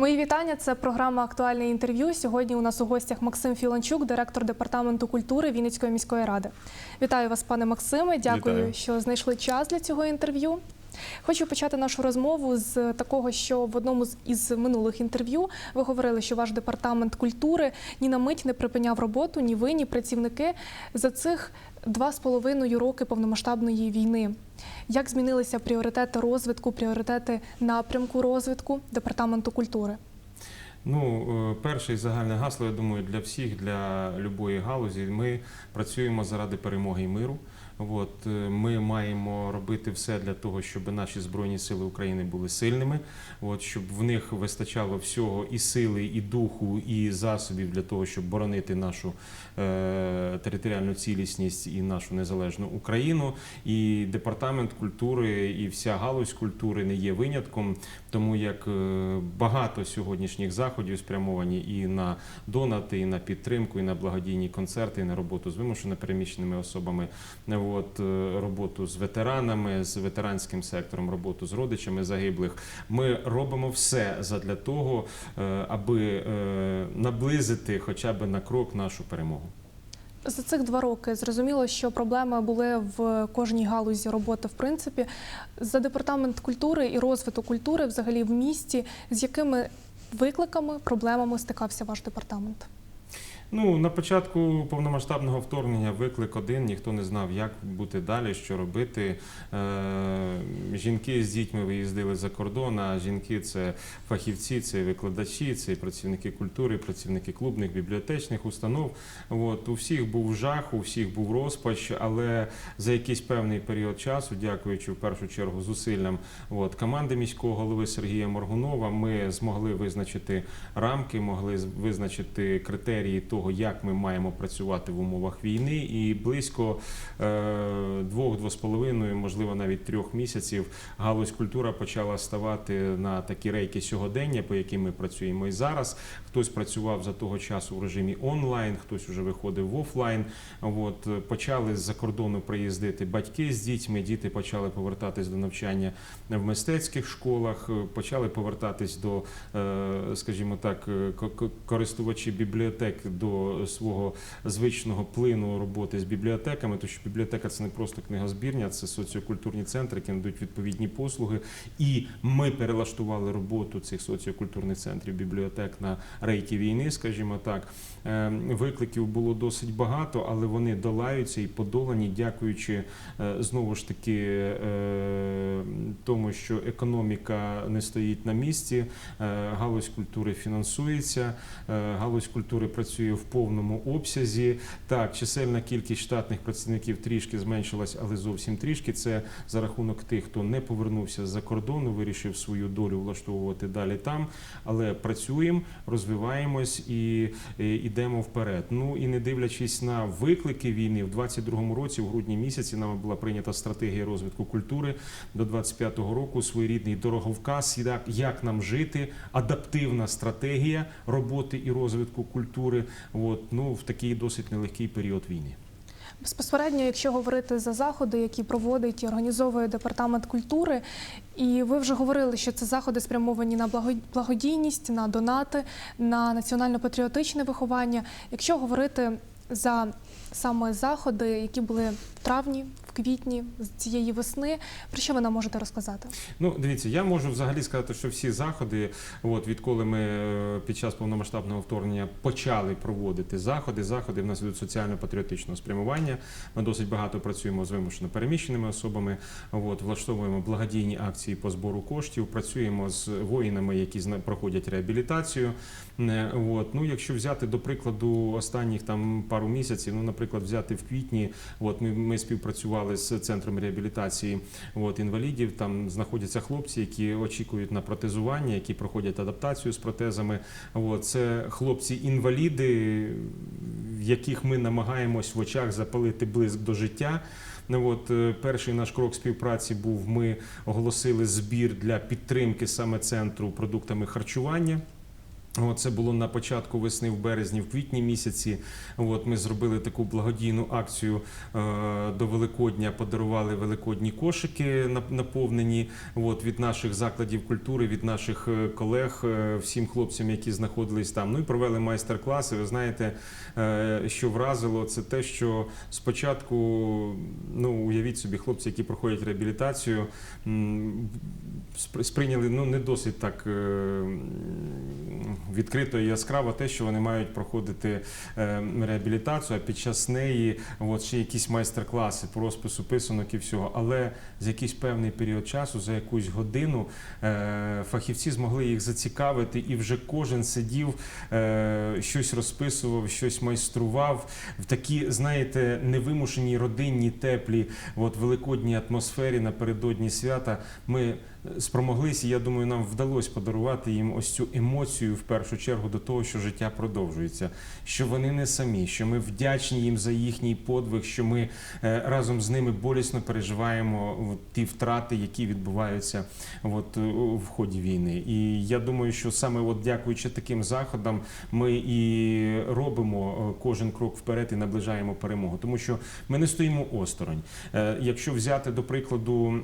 Мої вітання. Це програма Актуальне інтерв'ю. Сьогодні у нас у гостях Максим Філанчук, директор департаменту культури Вінницької міської ради. Вітаю вас, пане Максиме. Дякую, Вітаю. що знайшли час для цього інтерв'ю. Хочу почати нашу розмову з такого, що в одному з із минулих інтерв'ю ви говорили, що ваш департамент культури ні на мить не припиняв роботу, ні ви, ні працівники за цих два з половиною роки повномасштабної війни. Як змінилися пріоритети розвитку, пріоритети напрямку розвитку департаменту культури? Ну, е, перше загальне гасло, я думаю, для всіх, для любої галузі. Ми працюємо заради перемоги і миру. От е, ми маємо робити все для того, щоб наші збройні сили України були сильними. От щоб в них вистачало всього і сили, і духу, і засобів для того, щоб боронити нашу е, територіальну цілісність і нашу незалежну Україну. І департамент культури і вся галузь культури не є винятком, тому як е, багато сьогоднішніх заходів спрямовані і на донати, і на підтримку, і на благодійні концерти, і на роботу з вимушено переміщеними особами. От е, роботу з ветеранами, з ветеранським сектором, роботу з родичами загиблих. Ми робимо все задля того, е, аби е, наблизити хоча б на крок нашу перемогу. За цих два роки зрозуміло, що проблеми були в кожній галузі роботи. В принципі, за департамент культури і розвиток культури, взагалі в місті, з якими викликами, проблемами стикався ваш департамент? Ну, на початку повномасштабного вторгнення виклик один, ніхто не знав, як бути далі, що робити. Е, жінки з дітьми виїздили за кордон, а жінки це фахівці, це викладачі, це працівники культури, працівники клубних, бібліотечних установ. От, у всіх був жах, у всіх був розпач, але за якийсь певний період часу, дякуючи в першу чергу зусиллям от, команди міського голови Сергія Моргунова, ми змогли визначити рамки, могли визначити критерії того, як ми маємо працювати в умовах війни, і близько е, двох-двох з половиною, можливо, навіть трьох місяців галузь культура почала ставати на такі рейки сьогодення, по яким ми працюємо і зараз. Хтось працював за того часу в режимі онлайн, хтось вже виходив в офлайн. От е, почали з-за кордону приїздити батьки з дітьми. Діти почали повертатись до навчання в мистецьких школах, е, почали повертатись до, е, скажімо так, е, ко- ко- користувачі бібліотек до свого звичного плину роботи з бібліотеками. Тому що бібліотека це не просто книгозбірня, це соціокультурні центри, які надають відповідні послуги. І ми перелаштували роботу цих соціокультурних центрів бібліотек на рейки війни, скажімо так. Е, Викликів було досить багато, але вони долаються і подолані, дякуючи е, знову ж таки е, тому, що економіка не стоїть на місці, е, галузь культури фінансується, галузь культури працює в повному обсязі. Так, чисельна кількість штатних працівників трішки зменшилась, але зовсім трішки. Це за рахунок тих, хто не повернувся з-за кордону, вирішив свою долю влаштовувати далі там. Але працюємо, розвиваємось і е, йдемо вперед. Ну і не дивлячись на виклики війни, в 22-му році, в грудні місяці, нами була прийнята стратегія розвитку культури до 25-го року. Своєрідний дороговказ, як, як нам жити, адаптивна стратегія роботи і розвитку культури. От ну в такий досить нелегкий період війни. Безпосередньо, якщо говорити за заходи, які проводить і організовує департамент культури, і ви вже говорили, що це заходи спрямовані на благо- благодійність, на донати, на національно-патріотичне виховання. Якщо говорити за саме заходи, які були в травні, квітні з цієї весни, про що ви нам можете розказати? Ну, дивіться, я можу взагалі сказати, що всі заходи, от відколи ми е, під час повномасштабного вторгнення почали проводити заходи, заходи в нас йдуть соціально-патріотичного спрямування. Ми досить багато працюємо з вимушено переміщеними особами. От влаштовуємо благодійні акції по збору коштів, працюємо з воїнами, які проходять реабілітацію. Е, От ну, якщо взяти до прикладу останніх там пару місяців, ну, наприклад, взяти в квітні, от ми, ми співпрацювали з центром реабілітації от, інвалідів. Там знаходяться хлопці, які очікують на протезування, які проходять адаптацію з протезами. От, це хлопці-інваліди, в яких ми намагаємось в очах запалити блиск до життя. Ну, от, е, перший наш крок співпраці був: ми оголосили збір для підтримки саме центру продуктами харчування. Це було на початку весни, в березні, в квітні місяці. От ми зробили таку благодійну акцію е, до Великодня. Подарували великодні кошики нап- наповнені от, від наших закладів культури, від наших е, колег, е, всім хлопцям, які знаходились там. Ну і провели майстер-класи. Ви знаєте, що вразило, це те, що спочатку, ну уявіть собі, хлопці, які проходять реабілітацію, сприйняли ну не досить так відкрито і яскраво те, що вони мають проходити е, реабілітацію, а під час неї от ще якісь майстер-класи по розпису писанок і всього. Але за якийсь певний період часу, за якусь годину, е, фахівці змогли їх зацікавити, і вже кожен сидів, е, щось розписував, щось майстрував в такій, знаєте, невимушеній родинній, теплій, от великодній атмосфері напередодні свята. Ми спромоглися, я думаю, нам вдалося подарувати їм ось цю емоцію в першу чергу до того, що життя продовжується, що вони не самі, що ми вдячні їм за їхній подвиг, що ми е, разом з ними болісно переживаємо ті втрати, які відбуваються от, е, в ході війни. І я думаю, що саме от дякуючи таким заходам, ми і робимо е, кожен крок вперед і наближаємо перемогу, тому що ми не стоїмо осторонь. Якщо взяти до прикладу.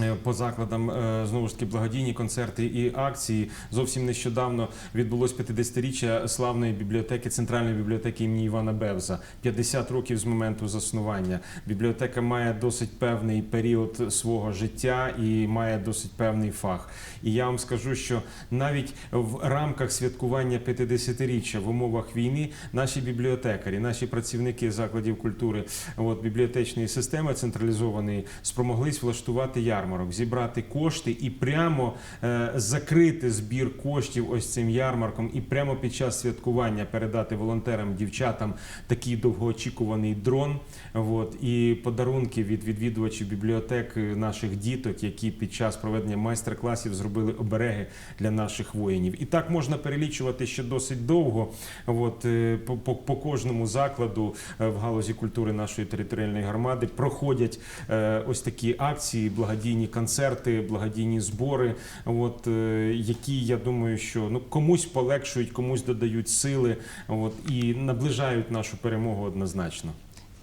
Е, По закладам е, знову ж таки благодійні концерти і акції зовсім нещодавно відбулось 50-річчя славної бібліотеки центральної бібліотеки імені Івана Бевза. 50 років з моменту заснування. Бібліотека має досить певний період свого життя і має досить певний фах. І я вам скажу, що навіть в рамках святкування 50-річчя в умовах війни наші бібліотекарі, наші працівники закладів культури, от бібліотечної системи централізованої, спромоглись влаштувати ярмарок, зібрати кошти і прямо е, закрити збір коштів ось цим ярмарком, і прямо під час святкування передати волонтерам, дівчатам такий довгоочікуваний дрон. От, і подарунки від відвідувачів бібліотек е, наших діток, які під час проведення майстер-класів зробили обереги для наших воїнів. І так можна перелічувати ще досить довго. От, е, по, по, по кожному закладу в галузі культури нашої територіальної громади проходять е, ось такі акції, благодійні концерти, благодійні збори, от, е, які я думаю, що ну комусь полегшують, комусь додають сили, от, і наближають нашу перемогу однозначно.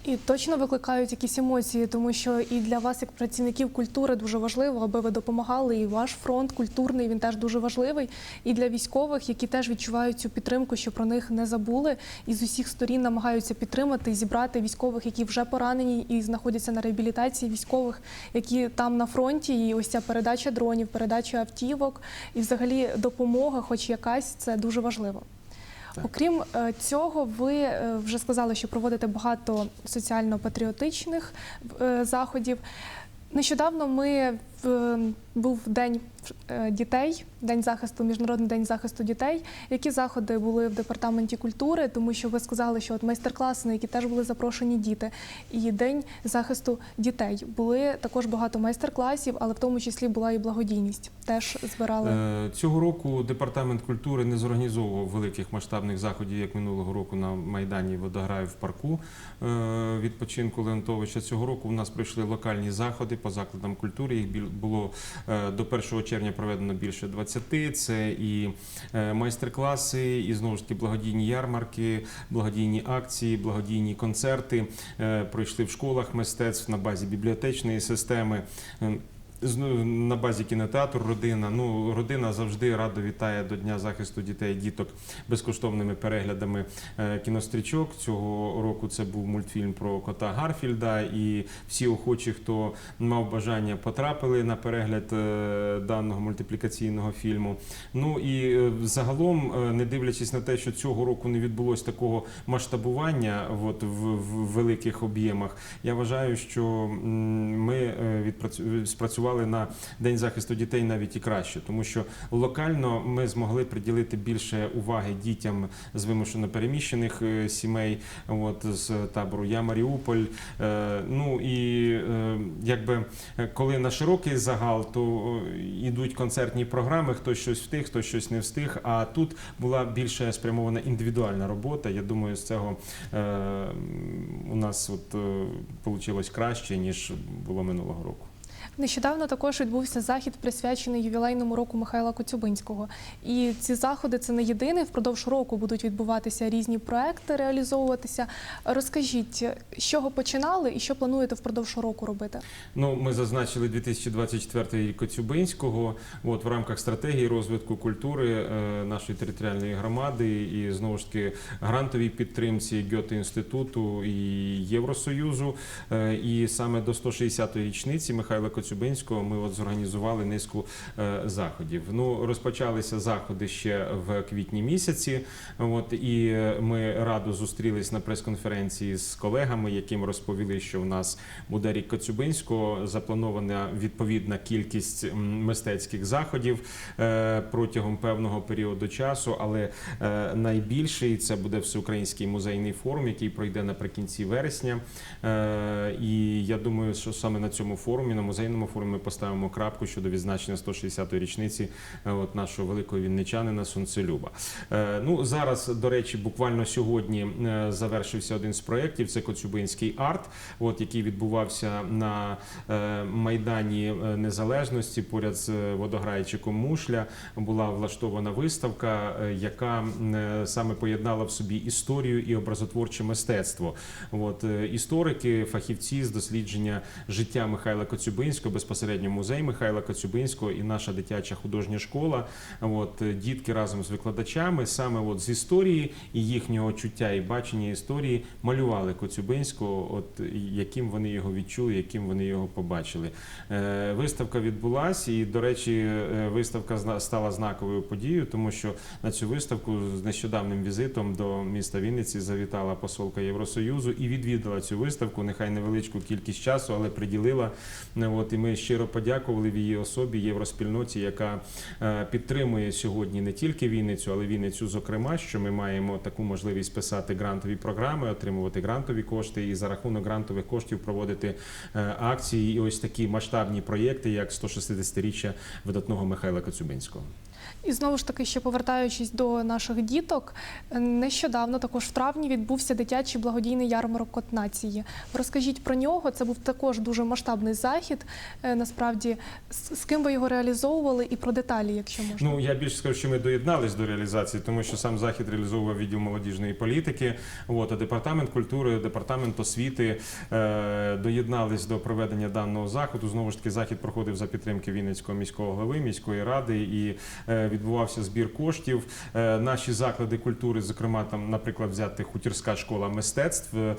І точно викликають якісь емоції, тому що і для вас, як працівників культури, дуже важливо, аби ви допомагали. І ваш фронт культурний він теж дуже важливий. І для військових, які теж відчувають цю підтримку, що про них не забули, і з усіх сторін намагаються підтримати зібрати військових, які вже поранені і знаходяться на реабілітації військових, які там на фронті. І ось ця передача дронів, передача автівок і взагалі допомога, хоч якась, це дуже важливо. Окрім е, цього, ви е, вже сказали, що проводите багато соціально-патріотичних е, заходів. Нещодавно ми був день е, дітей, день захисту, міжнародний день захисту дітей. Які заходи були в департаменті культури? Тому що ви сказали, що от майстер-класи, на які теж були запрошені діти, і день захисту дітей були також багато майстер-класів, але в тому числі була і благодійність. Теж збирали. Е, Цього року департамент культури не зорганізовував великих масштабних заходів, як минулого року на майдані Водограю в парку е, відпочинку Леонтовича. Цього року у нас прийшли локальні заходи по закладам культури. Їх було е, до 1 червня проведено більше 20. Це і е, майстер-класи, і знову ж таки благодійні ярмарки, благодійні акції, благодійні концерти. Е, Пройшли в школах мистецтв на базі бібліотечної системи. Ну, на базі кінотеатру родина. Ну, родина завжди радо вітає до Дня захисту дітей і діток безкоштовними переглядами е, кінострічок. Цього року це був мультфільм про кота Гарфільда, і всі охочі, хто мав бажання, потрапили на перегляд е, даного мультиплікаційного фільму. Ну і е, загалом, не дивлячись на те, що цього року не відбулось такого масштабування от, в, в великих об'ємах, я вважаю, що ми е, відпрацю- на День захисту дітей навіть і краще, тому що локально ми змогли приділити більше уваги дітям з вимушено переміщених е, сімей, от з табору Я Маріуполь. Е, Ну і е, якби коли на широкий загал, то йдуть концертні програми, хтось щось встиг, хтось щось не встиг. А тут була більше спрямована індивідуальна робота. Я думаю, з цього у нас от вийшло краще ніж було минулого року. Нещодавно також відбувся захід, присвячений ювілейному року Михайла Коцюбинського. І ці заходи це не єдиний. Впродовж року будуть відбуватися різні проекти, реалізовуватися. Розкажіть, з чого починали і що плануєте впродовж року робити? Ну, ми зазначили 2024 рік Коцюбинського. От в рамках стратегії розвитку культури е, нашої територіальної громади і знову ж таки грантовій підтримці Гьоте інституту і Євросоюзу. Е, І саме до 160-ї річниці Михайла Коцюбинського ми от зорганізували низку е, заходів. Ну, розпочалися заходи ще в квітні місяці. От і ми радо зустрілись на прес-конференції з колегами, яким розповіли, що в нас буде рік Коцюбинського. Запланована відповідна кількість мистецьких заходів е, протягом певного періоду часу. Але е, найбільший це буде всеукраїнський музейний форум, який пройде наприкінці вересня. Е, І я думаю, що саме на цьому форумі, на музейному форумі, ми поставимо крапку щодо відзначення 160-ї річниці е, от нашого великого вінничанина Сонцелюба. Е, Ну зараз, до речі, буквально сьогодні е, завершився один з проєктів. Це Коцюбинський арт, от який відбувався на майдані Незалежності поряд з водограйчиком Мушля. Була влаштована виставка, яка саме поєднала в собі історію і образотворче мистецтво. От історики, фахівці з дослідження життя Михайла Коцюбинського, безпосередньо музей Михайла Коцюбинського і наша дитяча художня школа. От е, дітки разом з викладачами саме от з історії і їхнього чуття і бачення історії малювали Коцюбинського, от яким вони його відчули, яким вони його побачили. Е, Виставка відбулася, і до речі, е, виставка стала знаковою подією, тому що на цю виставку з нещодавним візитом до міста Вінниці завітала посолка Євросоюзу і відвідала цю виставку. Нехай невеличку кількість часу, але приділила. От і ми щиро подякували в її особі євроспільноті, яка е, підтримує сьогодні не тільки Вінницю, але Вінницю, зокрема, що ми маємо таку можливість писати грантові програми, отримувати грантові кошти і за рахунок грантових коштів проводити е, акції і ось такі масштабні проєкти, як 160-річчя видатного Михайла Коцюбинського. І знову ж таки, ще повертаючись до наших діток, нещодавно, також в травні, відбувся дитячий благодійний ярмарок «Кот нації. Розкажіть про нього. Це був також дуже масштабний захід. Е, Насправді, з, ким ви його реалізовували, і про деталі, якщо можна. Ну я більше скажу, що ми доєднались до реалізації, тому що сам захід реалізовував відділ молодіжної політики. От, а департамент культури, департамент освіти е, доєднались до проведення даного заходу. Знову ж таки, захід проходив за підтримки Вінницького міського голови, міської ради і е, відбувався збір коштів. Е, наші заклади культури, зокрема, там, наприклад, взяти хутірська школа мистецтв, е,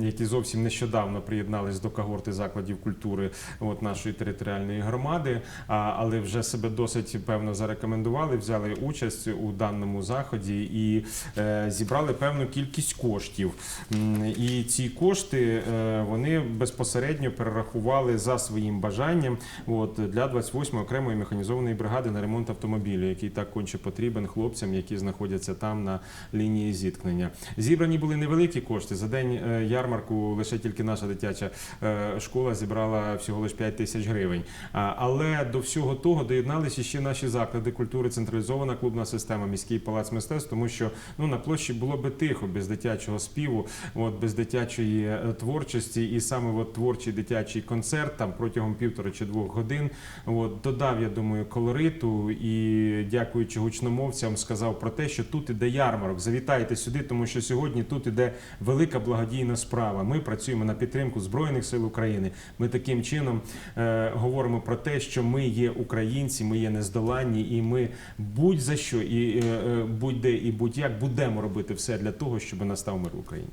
які зовсім нещодавно приєднались до когорти закладів культури от, нашої територіальної громади, але вже себе досить певно зарекомендували, взяли участь у даному заході і е, зібрали певну кількість коштів. І ці кошти вони безпосередньо перерахували за своїм бажанням от, для 28-ї окремої механізованої бригади на ремонт автомобілю, який так конче потрібен хлопцям, які знаходяться там на лінії зіткнення. Зібрані були невеликі кошти. За день е, ярмарку лише тільки наша дитяча е, школа зібрала всього лише 5 тисяч гривень. Але до всього того доєдналися ще наші заклади культури, централізована клубна система, міський палац мистецтв, тому що ну на площі було би тихо без дитячого співу, от без дитячої е, творчості, і саме от творчий дитячий концерт там протягом півтора чи двох годин. От додав, я думаю, колориту і дякуючи гучномовцям, сказав про те, що тут іде ярмарок. Завітайте сюди, тому що сьогодні тут іде велика благодійна справа. Ми працюємо на підтримку збройних сил України. Ми таким чином е, говоримо про те, що ми є українці, ми є нездоланні, і ми будь-за що і е, е, будь-де і будь-як будемо робити все для того, щоб настав мир в Україні.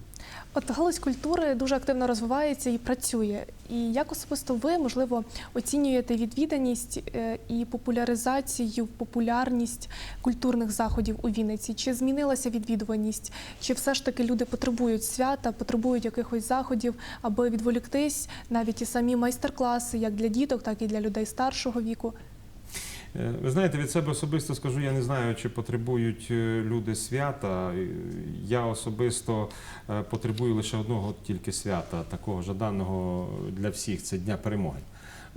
От галузь культури дуже активно розвивається і працює. І як особисто ви, можливо, оцінюєте відвіданість е, і популяризацію, популярність культурних заходів у Вінниці? Чи змінилася відвідуваність? Чи все ж таки люди потребують свята, потребують якихось заходів, аби відволіктись, навіть і самі майстер-класи, як для діток, так і для людей старшого віку? Е, Ви знаєте, від себе особисто скажу, я не знаю, чи потребують е, люди свята. Я особисто е, потребую лише одного тільки свята, такого жаданого для всіх це Дня перемоги.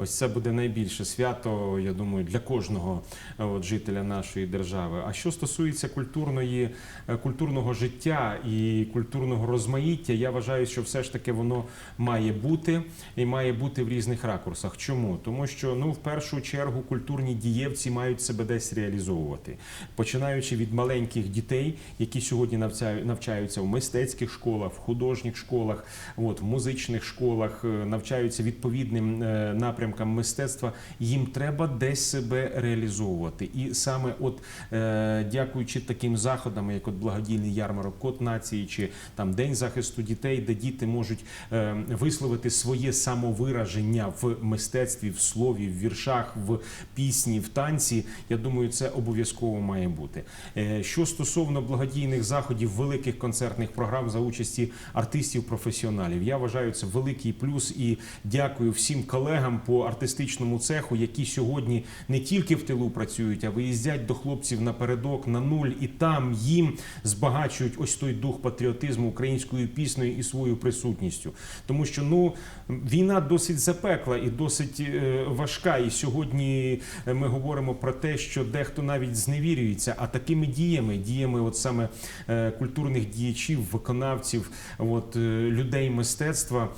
Ось це буде найбільше свято, я думаю, для кожного е, от, жителя нашої держави. А що стосується культурної, е, культурного життя і культурного розмаїття, я вважаю, що все ж таки воно має бути і має бути в різних ракурсах. Чому? Тому що ну в першу чергу культурні дієвці мають себе десь реалізовувати, починаючи від маленьких дітей, які сьогодні навчаю- навчаються в мистецьких школах, в художніх школах, от в музичних школах, е, навчаються відповідним е, напрямкам мистецтва. Їм треба десь себе реалізовувати. І саме от е, дякуючи таким заходам, як от благодійний ярмарок Код нації чи там День захисту дітей, де діти можуть е, висловити своє самовираження в мистецтві, в слові, в віршах, в пісні, в танці. Я думаю, це обов'язково має бути. Е, Що стосовно благодійних заходів, великих концертних програм за участі артистів-професіоналів, я вважаю це великий плюс і дякую всім колегам по артистичному цеху, які сьогодні не тільки в тилу працюють, а виїздять до хлопців напередок на нуль, і там їм збагачують ось той дух патріотизму українською піснею і своєю присутністю. Тому що ну війна досить запекла і досить е, важка. І сьогодні е, ми говоримо про те, що дехто навіть зневірюється, а такими діями, діями, от саме е, культурних діячів, виконавців, от людей мистецтва,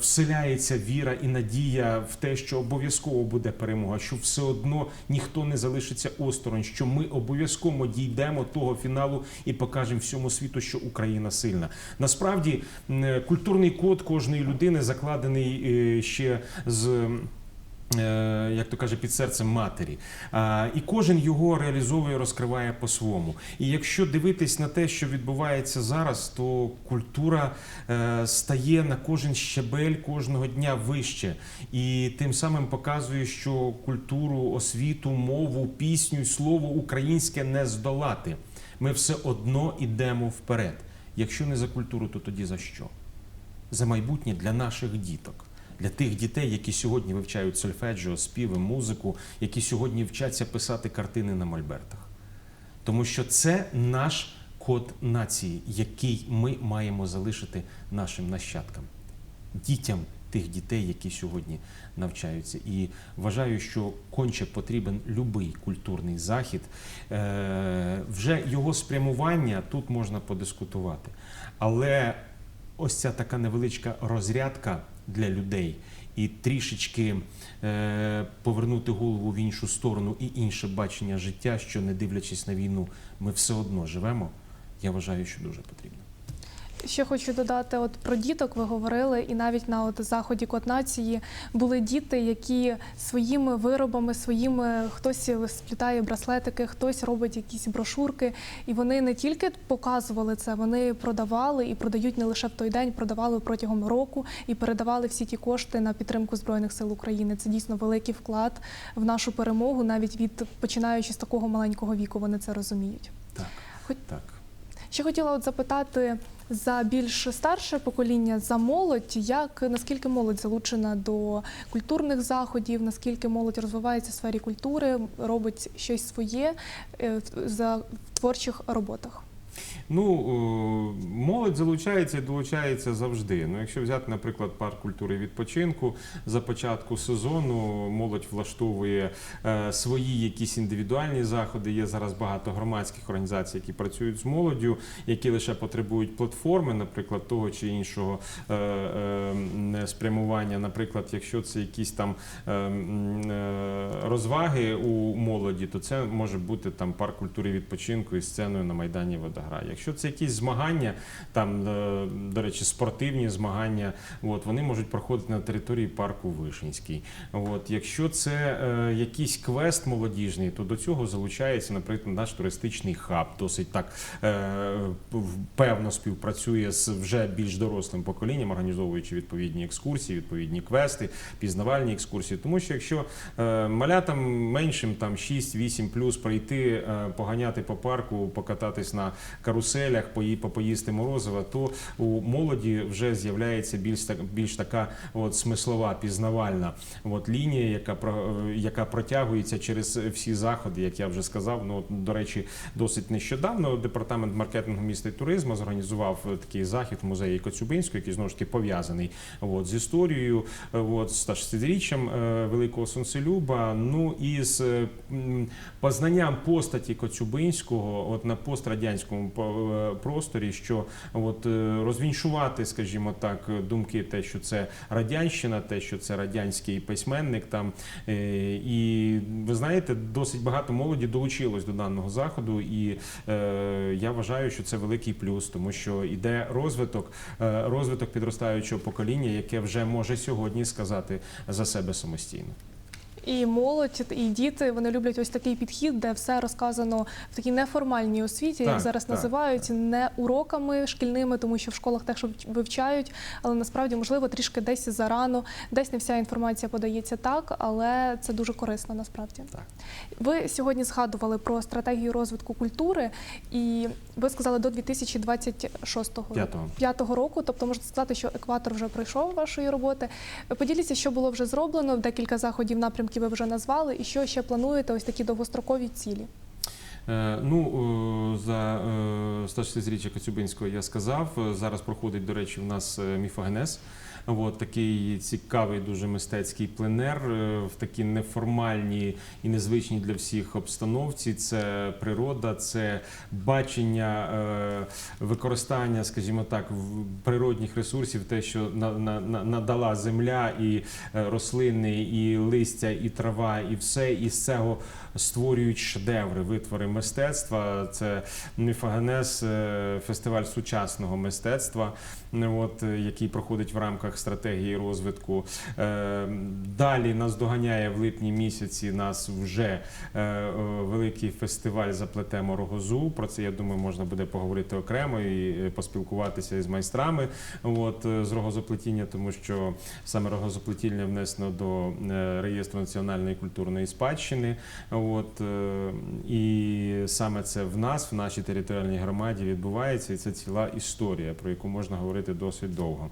вселяється віра і надія в те, що обов'язково буде перемога, що все одно ніхто не залишиться осторонь, що ми обов'язково дійдемо того фіналу і покажемо всьому світу, що Україна сильна. Насправді культурний код кожної людини закладений е, ще з. Е, Як то каже, під серцем матері, і кожен його реалізовує, розкриває по-своєму. І якщо дивитись на те, що відбувається зараз, то культура е, стає на кожен щебель кожного дня вище, і тим самим показує, що культуру, освіту, мову, пісню, слово українське не здолати. Ми все одно йдемо вперед. Якщо не за культуру, то тоді за що? За майбутнє для наших діток. Для тих дітей, які сьогодні вивчають сольфеджіо, співи, музику, які сьогодні вчаться писати картини на мольбертах. Тому що це наш код нації, який ми маємо залишити нашим нащадкам, дітям тих дітей, які сьогодні навчаються. І вважаю, що конче потрібен любий культурний захід. Е, Вже його спрямування тут можна подискутувати. Але ось ця така невеличка розрядка для людей. І трішечки е, повернути голову в іншу сторону і інше бачення життя, що не дивлячись на війну, ми все одно живемо. Я вважаю, що дуже потрібно. Ще хочу додати, от про діток ви говорили, і навіть на от заході Код нації були діти, які своїми виробами, своїми хтось сплітає браслетики, хтось робить якісь брошурки, і вони не тільки показували це, вони продавали і продають не лише в той день, продавали протягом року і передавали всі ті кошти на підтримку збройних сил України. Це дійсно великий вклад в нашу перемогу, навіть від починаючи з такого маленького віку, вони це розуміють. Так, Хоч- так. Ще хотіла от запитати за більш старше покоління, за молодь, як наскільки молодь залучена до культурних заходів, наскільки молодь розвивається в сфері культури, робить щось своє е, за творчих роботах. Ну, е, молодь залучається і долучається завжди. Ну, якщо взяти, наприклад, парк культури відпочинку, за початку сезону молодь влаштовує е, свої якісь індивідуальні заходи. Є зараз багато громадських організацій, які працюють з молоддю, які лише потребують платформи, наприклад, того чи іншого е, спрямування. Наприклад, якщо це якісь там розваги у молоді, то це може бути там парк культури відпочинку із сценою на майдані Водограй. Якщо це якісь змагання, там е, до речі, спортивні змагання, от вони можуть проходити на території парку Вишинський. От якщо це е, якийсь квест молодіжний, то до цього залучається, наприклад, наш туристичний хаб, досить так е, певно співпрацює з вже більш дорослим поколінням, організовуючи відповідні екскурсії, відповідні квести, пізнавальні екскурсії. Тому що якщо е, малятам меншим там 6-8 плюс прийти, е, поганяти по парку, покататись на каруселях, пої- попоїсти морозива, то у молоді вже з'являється більш так більш така от смислова, пізнавальна от лінія, яка про яка протягується через всі заходи, як я вже сказав. Ну до речі, досить нещодавно департамент маркетингу міста і туризму зорганізував е, такий захід в музеї Коцюбинського, який знову ж таки пов'язаний от, з історією, е, от, з 160-річчям е, великого сонцелюба. Ну і з познанням постаті Коцюбинського, от на пострадянському по- просторі, що от е, розвінчувати, скажімо так, думки, те, що це радянщина, те, що це радянський письменник там. Е, І ви знаєте, досить багато молоді долучилось до даного заходу, і е, я вважаю, що це великий плюс, тому що іде розвиток, е, розвиток підростаючого покоління, яке вже може сьогодні сказати за себе самостійно. І молодь, і діти вони люблять ось такий підхід, де все розказано в такій неформальній освіті, як зараз так, називають, не уроками шкільними, тому що в школах теж вивчають, але насправді можливо трішки десь зарано, десь не вся інформація подається так, але це дуже корисно насправді. Так. Ви сьогодні згадували про стратегію розвитку культури, і ви сказали до 2026 року. П'ятого. Року, тобто можна сказати, що екватор вже пройшов вашої роботи. Поділіться, що було вже зроблено, декілька заходів, напрямків ви вже назвали, і що ще плануєте, ось такі довгострокові цілі. Е, Ну, е, за е, 160-річчя Коцюбинського я сказав. Зараз проходить, до речі, в нас міфогенез. От такий цікавий, дуже мистецький пленер е, в такій неформальній і незвичній для всіх обстановці. Це природа, це бачення е, використання, скажімо так, природних ресурсів, те, що на- на- на- надала земля, і е, рослини, і листя, і трава, і все, і з цього створюють шедеври, витвори мистецтва. Це Міфагенез, фестиваль сучасного мистецтва, от, який проходить в рамках стратегії розвитку. Е, Далі нас доганяє в липні місяці. Нас вже е, великий фестиваль заплетемо рогозу. Про це я думаю, можна буде поговорити окремо і е, поспілкуватися із майстрами. От з рогозоплетіння, тому що саме рогозоплетіння внесено до реєстру національної культурної спадщини. От і саме це в нас, в нашій територіальній громаді, відбувається, і це ціла історія, про яку можна говорити досить довго.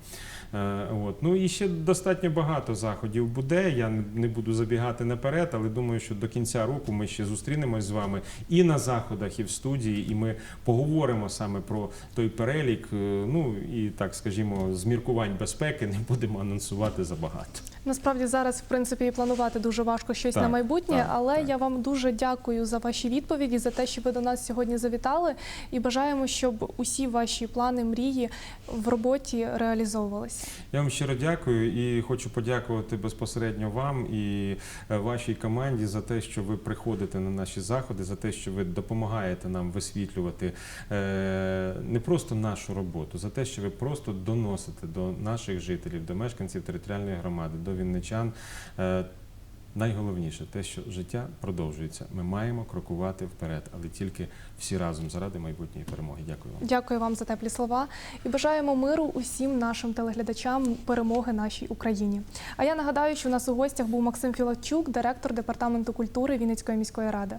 От. Ну і ще достатньо багато заходів буде. Я не- не буду забігати наперед, але думаю, що до кінця року ми ще зустрінемось з вами і на заходах, і в студії, і ми поговоримо саме про той перелік. е, Ну і так скажімо, з міркувань безпеки не будемо анонсувати забагато. Насправді зараз, в принципі, і планувати дуже важко щось Так, на майбутнє, так, але так. я вам дуже дякую за ваші відповіді, за те, що ви до нас сьогодні завітали, і бажаємо, щоб усі ваші плани, мрії в роботі реалізовувалися. Я вам щиро дякую і хочу подякувати безпосередньо вам і е, вашій команді за те, що ви приходите на наші заходи, за те, що ви допомагаєте нам висвітлювати е, не просто нашу роботу, за те, що ви просто доносите до наших жителів, до мешканців територіальної громади, до вінничан. е, Найголовніше те, що життя продовжується. Ми маємо крокувати вперед, але тільки всі разом заради майбутньої перемоги. Дякую вам. Дякую вам за теплі слова і бажаємо миру усім нашим телеглядачам, перемоги нашій Україні. А я нагадаю, що у нас у гостях був Максим Філатчук, директор департаменту культури Вінницької міської ради.